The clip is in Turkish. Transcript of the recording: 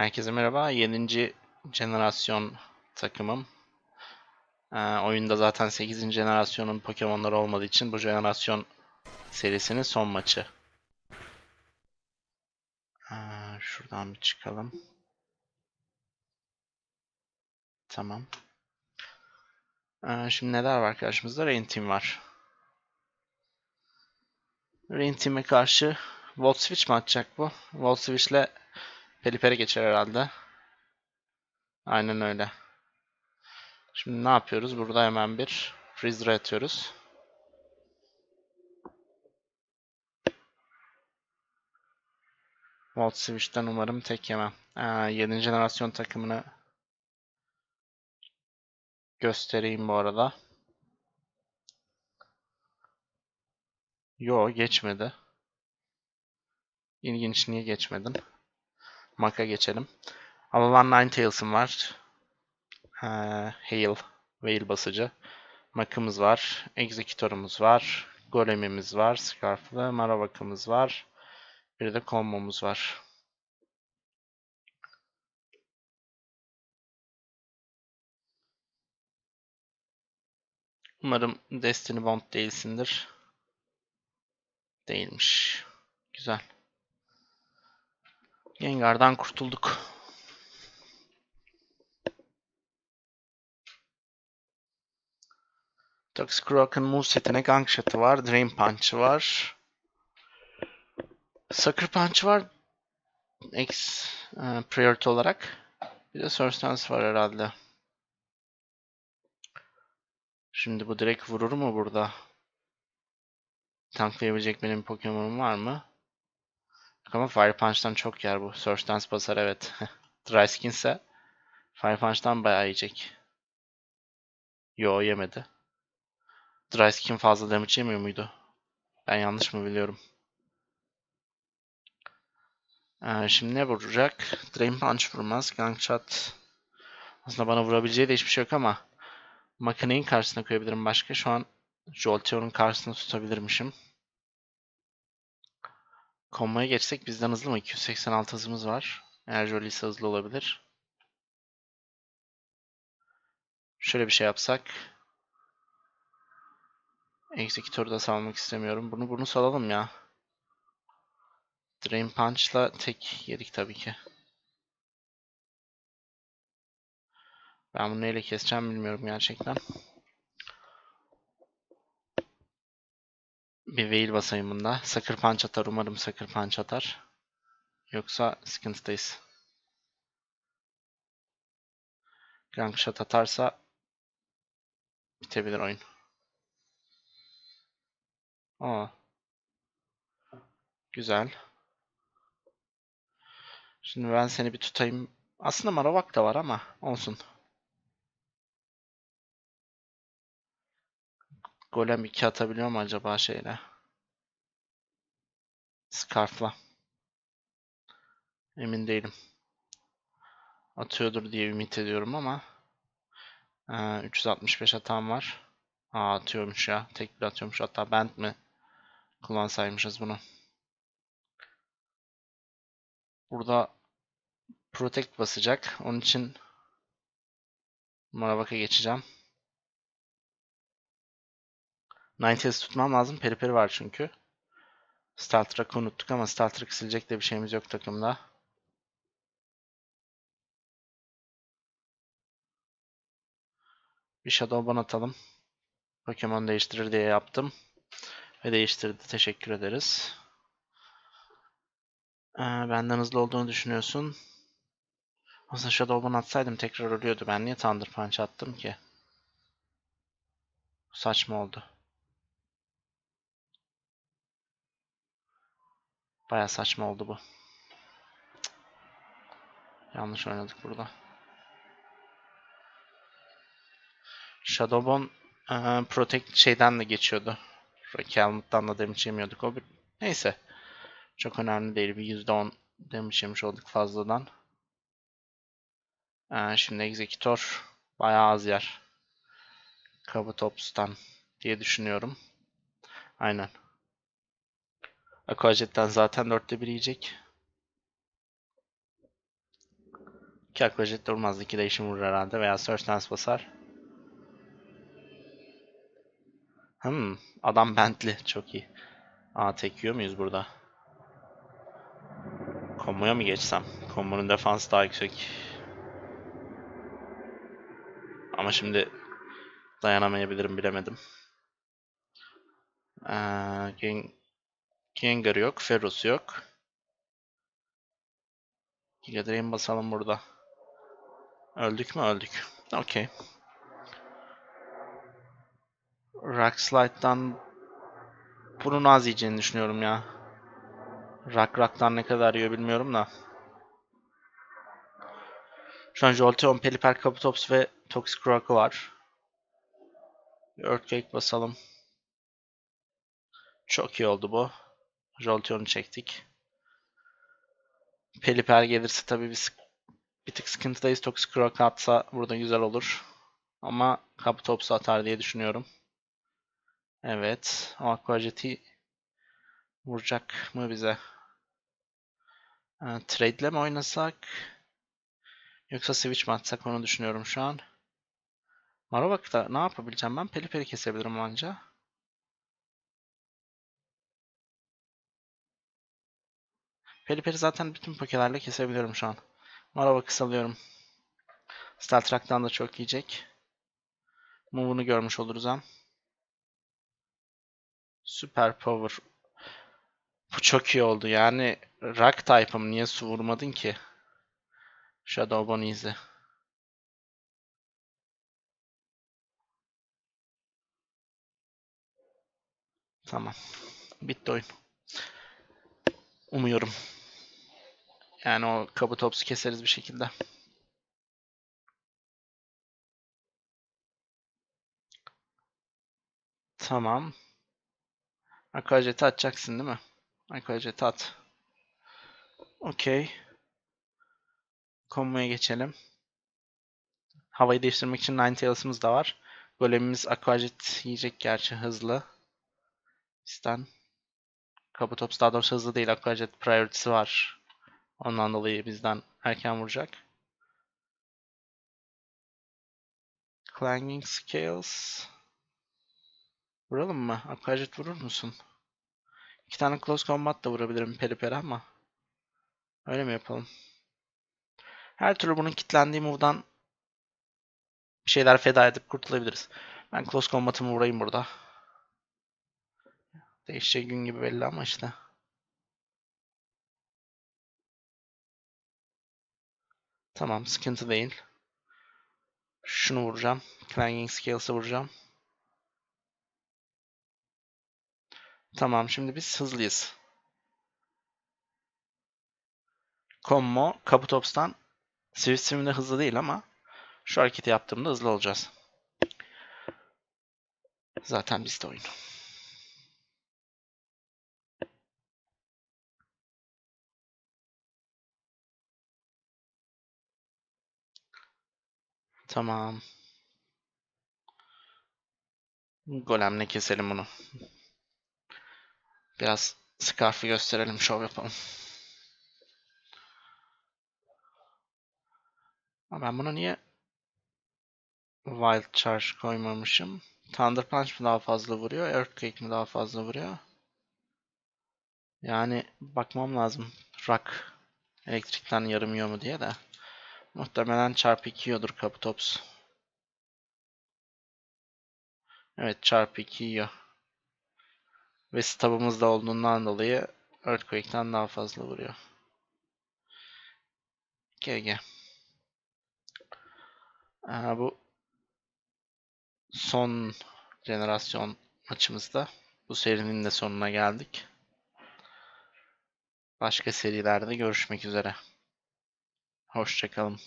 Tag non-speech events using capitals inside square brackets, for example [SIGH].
Herkese merhaba. 7. jenerasyon takımım. Ee, oyunda zaten 8. jenerasyonun Pokemon'ları olmadığı için bu jenerasyon serisinin son maçı. Ee, şuradan bir çıkalım. Tamam. Ee, şimdi neler var karşımızda? Rain Team var. Rain Team'e karşı Volt Switch mi atacak bu? Volt Switch'le Pelipere geçer herhalde. Aynen öyle. Şimdi ne yapıyoruz? Burada hemen bir freeze atıyoruz. Volt Switch'ten umarım tek yemem. Ee, 7. jenerasyon takımını göstereyim bu arada. Yo geçmedi. İlginç niye geçmedin? Maka geçelim. Avalan Ninetales var. Ee, Hail, Veil basıcı. Mak'ımız var. Executor'umuz var. Golem'imiz var. Scarf'lı. Maravak'ımız var. Bir de kombomuz var. Umarım Destiny Bond değilsindir. Değilmiş. Güzel. Gengar'dan kurtulduk. Toxicroak'ın move setine Gang Shot'ı var. Drain Punch'ı var. Sucker Punch var. X e, priority olarak. Bir de Source Dance var herhalde. Şimdi bu direkt vurur mu burada? Tanklayabilecek benim Pokemon'um var mı? Ama Fire Punch'tan çok yer bu. Surge Dance basar evet. [LAUGHS] Dry Skin ise Fire Punch'tan bayağı yiyecek. Yo yemedi. Dry Skin fazla damage yemiyor muydu? Ben yanlış mı biliyorum? Ee, şimdi ne vuracak? Drain Punch vurmaz. Gang Shot. Aslında bana vurabileceği de hiçbir şey yok ama makinenin karşısına koyabilirim başka. Şu an Jolteon'un karşısına tutabilirmişim. Kombo'ya geçsek bizden hızlı mı? 286 hızımız var. Eğer Jolly ise hızlı olabilir. Şöyle bir şey yapsak. Executor'u da salmak istemiyorum. Bunu bunu salalım ya. Drain Punch'la tek yedik tabii ki. Ben bunu neyle keseceğim bilmiyorum gerçekten. Bir Veil basayım bunda. Sucker Punch atar. Umarım Sucker Punch atar. Yoksa sıkıntıdayız. Gang Shot atarsa bitebilir oyun. Aa. Güzel. Şimdi ben seni bir tutayım. Aslında Marowak da var ama olsun. Golem 2 atabiliyor mu acaba şeyle? Scarf'la. Emin değilim. Atıyordur diye ümit ediyorum ama. Ee, 365 hatam var. Aa atıyormuş ya. Tek bir atıyormuş. Hatta band mi kullansaymışız bunu. Burada Protect basacak. Onun için Maravak'a geçeceğim. Ninetales tutmam lazım. Periperi var çünkü. Startrak'ı unuttuk ama Startrak silecek de bir şeyimiz yok takımda. Bir Shadowban atalım. Pokemon değiştirir diye yaptım. Ve değiştirdi. Teşekkür ederiz. Ee, benden hızlı olduğunu düşünüyorsun. Aslında Shadowban atsaydım tekrar ölüyordu. Ben niye Thunder Punch attım ki? Saçma oldu. Baya saçma oldu bu. Yanlış oynadık burada. Shadowbone eee, Protect şeyden de geçiyordu. Rocky Helmet'tan da damage yemiyorduk. O bir... Neyse. Çok önemli değil. Bir %10 damage yemiş olduk fazladan. Eee, şimdi Executor bayağı az yer. Kabutops,'tan diye düşünüyorum. Aynen. Aquajet'ten zaten dörtte bir yiyecek. İki Aquajet de vurmaz. İki değişim vurur herhalde. Veya Search Dance basar. Hmm. Adam Bentley. Çok iyi. Aa tek yiyor muyuz burada? Kombo'ya mı geçsem? Kombo'nun defansı daha yüksek. Ama şimdi dayanamayabilirim bilemedim. Ee, Gengar yok. Ferus yok. Giga Drain basalım burada. Öldük mü? Öldük. Okey. Rock Slide'dan bunun az yiyeceğini düşünüyorum ya. Rock Rock'tan ne kadar yiyor bilmiyorum da. Şu an Jolteon, Pelipper, Kabutops ve Toxic Rock'ı var. Bir Earthquake basalım. Çok iyi oldu bu. Jolteon'u çektik. Pelipper gelirse tabii bir, bir tık sıkıntıdayız. Toxic Rock atsa burada güzel olur. Ama Kabutops atar diye düşünüyorum. Evet. O Aquajet'i vuracak mı bize? Ee, trade'le mi oynasak? Yoksa switch mi atsak onu düşünüyorum şu an. Marowak'ta ne yapabileceğim ben? Peli peli kesebilirim anca. Peli zaten bütün pokelerle kesebiliyorum şu an. Marowak'ı salıyorum. Star Trek'tan da çok yiyecek. Move'unu görmüş oluruz hem. Süper Power. Bu çok iyi oldu. Yani Rock type'ım niye su vurmadın ki? Shadow Bone izle. Tamam. Bitti oyun. Umuyorum. Yani o Kabutops'u keseriz bir şekilde. Tamam. Aquajet'i atacaksın değil mi? Aquajet'i at. Okey. Kombo'ya geçelim. Havayı değiştirmek için Ninetales da var. Golemimiz Aquajet yiyecek gerçi hızlı. Bizden. Kabutops daha doğrusu hızlı değil. Aquajet priority'si var. Ondan dolayı bizden erken vuracak. Clanging Scales. Vuralım mı? Aquajet vurur musun? İki tane Close Combat da vurabilirim peri peri ama. Öyle mi yapalım? Her türlü bunun kilitlendiği move'dan bir şeyler feda edip kurtulabiliriz. Ben Close Combat'ımı vurayım burada. Değişecek gün gibi belli ama işte. Tamam sıkıntı değil. Şunu vuracağım. Clanging Scales'ı vuracağım. Tamam şimdi biz hızlıyız. Kommo Kabutops'tan Swift Swim'de hızlı değil ama şu hareketi yaptığımda hızlı olacağız. Zaten bizde oyun. Tamam. Golemle keselim bunu. Biraz scarf'ı gösterelim, şov yapalım. Ama ben buna niye Wild Charge koymamışım? Thunder Punch mı daha fazla vuruyor? Earthquake mi daha fazla vuruyor? Yani bakmam lazım. Rock elektrikten yarım yiyor mu diye de. Muhtemelen çarpı 2 yiyordur Kabutops. Evet çarpı 2 yiyor. Ve stabımız da olduğundan dolayı Earthquake'den daha fazla vuruyor. GG. Ee, bu son jenerasyon maçımızda. Bu serinin de sonuna geldik. Başka serilerde görüşmek üzere. Hoşçakalın.